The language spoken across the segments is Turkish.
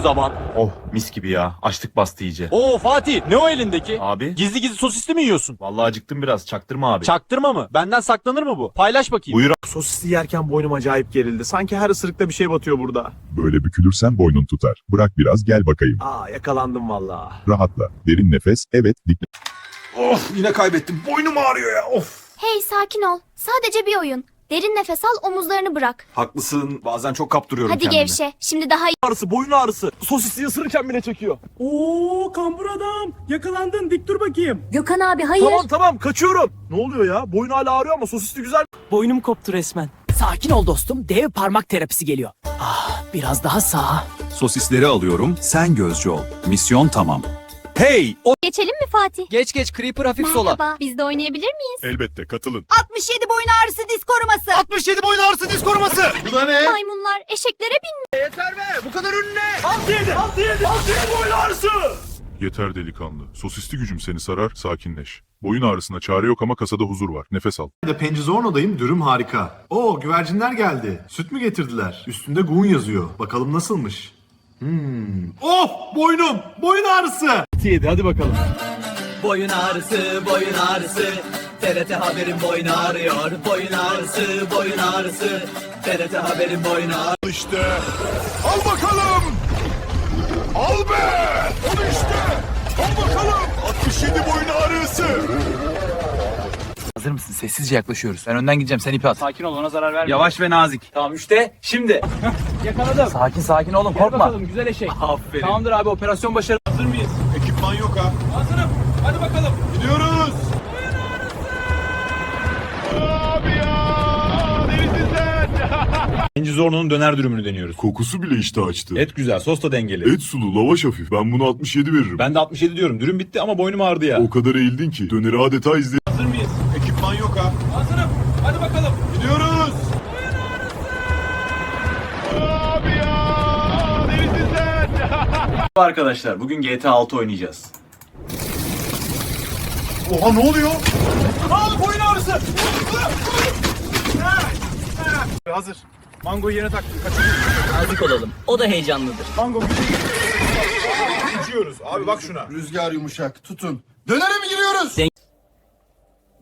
zaman. Oh mis gibi ya. Açlık bastı iyice. Oo Fatih ne o elindeki? Abi Gizli gizli sosisli mi yiyorsun? vallahi acıktım biraz. Çaktırma abi. Çaktırma mı? Benden saklanır mı bu? Paylaş bakayım. Buyur Sosisli yerken boynum acayip gerildi. Sanki her ısırıkta bir şey batıyor burada. Böyle bükülürsen boynun tutar. Bırak biraz gel bakayım. Aa yakalandım valla. Rahatla. Derin nefes. Evet dikle. Of yine kaybettim. Boynum ağrıyor ya of. Hey sakin ol. Sadece bir oyun. Derin nefes al omuzlarını bırak. Haklısın. Bazen çok kaptırıyorum Hadi kendimi. gevşe. Şimdi daha iyi. Ağrısı, boyun ağrısı. Sosisli ısırırken bile çekiyor. Oo kambur adam. Yakalandın dik dur bakayım. Gökhan abi hayır. Tamam tamam kaçıyorum. Ne oluyor ya? Boyun hala ağrıyor ama sosisli güzel. Boynum koptu resmen. Sakin ol dostum. Dev parmak terapisi geliyor. Ah biraz daha sağa. Sosisleri alıyorum, sen gözcü ol. Misyon tamam. Hey! O Geçelim mi Fatih? Geç geç Creeper hafif sola. Merhaba. Biz de oynayabilir miyiz? Elbette katılın. 67 boyun ağrısı diz koruması. 67 boyun ağrısı diz koruması. Bu da ne? Maymunlar eşeklere bin. Bu kadar ünlü. Altı yedi. Altı yedi. Altı yedi boyun ağrısı. Yeter delikanlı. Sosisli gücüm seni sarar, sakinleş. Boyun ağrısına çare yok ama kasada huzur var. Nefes al. de Pencizorno'dayım. Dürüm harika. Oo güvercinler geldi. Süt mü getirdiler? Üstünde Gun yazıyor. Bakalım nasılmış? Hmm. Of boynum. Boyun ağrısı. Yedi hadi bakalım. Boyun ağrısı, boyun ağrısı. TRT Haber'in boyun ağrıyor. Boyun ağrısı, boyun ağrısı. TRT Haber'in boyun ağrısı. İşte. Al bakalım. Al be. Onu işte. Al bakalım. 67 boyun ağrısı. Hazır mısın? Sessizce yaklaşıyoruz. Ben önden gideceğim. Sen ipi at. Sakin ol ona zarar verme. Yavaş ve nazik. Tamam işte şimdi. Yakaladım. Sakin sakin oğlum korkma. güzel eşek. Aferin. Tamamdır abi operasyon başarılı. Hazır mıyız? Ekipman yok ha. Hazırım. Hadi bakalım. Gidiyoruz. Abi ya. Sen? Zorno'nun döner dürümünü deniyoruz. Kokusu bile işte açtı. Et güzel, sos da dengeli. Et sulu, lavaş hafif. Ben bunu 67 veririm. Ben de 67 diyorum. Dürüm bitti ama boynum ağrıdı ya. O kadar eğildin ki. Döneri adeta izle. Arkadaşlar bugün GTA 6 oynayacağız. Oha ne oluyor? boyun ağrısı. Hazır. Mangoyu yerine taktım. Nazik olalım. O da heyecanlıdır. Mango Uçuyoruz. Abi bak şuna. Rüzgar yumuşak. Tutun. Dönere mi giriyoruz?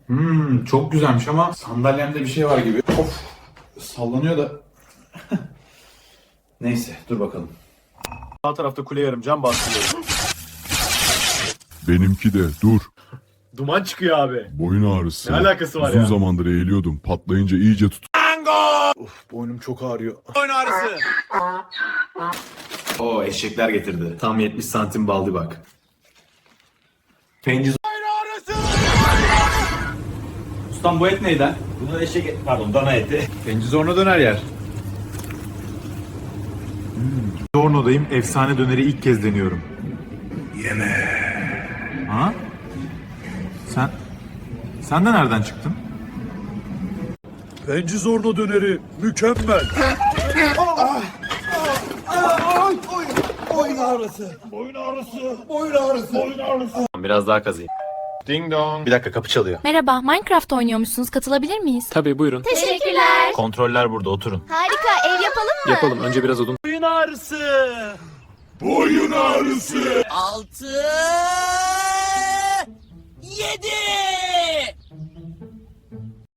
Hmm, çok güzelmiş ama sandalyemde bir şey var gibi. Of sallanıyor da. Neyse dur bakalım. Sağ tarafta kule yarım cam bastırıyor. Benimki de. Dur. Duman çıkıyor abi. Boyun ağrısı. Ne alakası var Uzun ya? zamandır eğiliyordum. Patlayınca iyice tut. Boynum çok ağrıyor. Boyun ağrısı. Oo eşekler getirdi. Tam 70 santim baldı bak. Penciz Ustam bu et neyden? Bu da eşek et. Pardon dana eti. Pencizorno döner yer. Zorno'dayım. Efsane döneri ilk kez deniyorum. Yeme. Ha? Sen... Sen de nereden çıktın? Pencizorno döneri mükemmel. Biraz daha kazıyım. Ding dong. Bir dakika kapı çalıyor. Merhaba. Minecraft oynuyormuşsunuz. Katılabilir miyiz? Tabii buyurun. Teşekkürler. Kontroller burada oturun. Harika. Yapalım mı? Yapalım. Önce biraz odun. Boyun ağrısı. Boyun ağrısı. Altı. Yedi.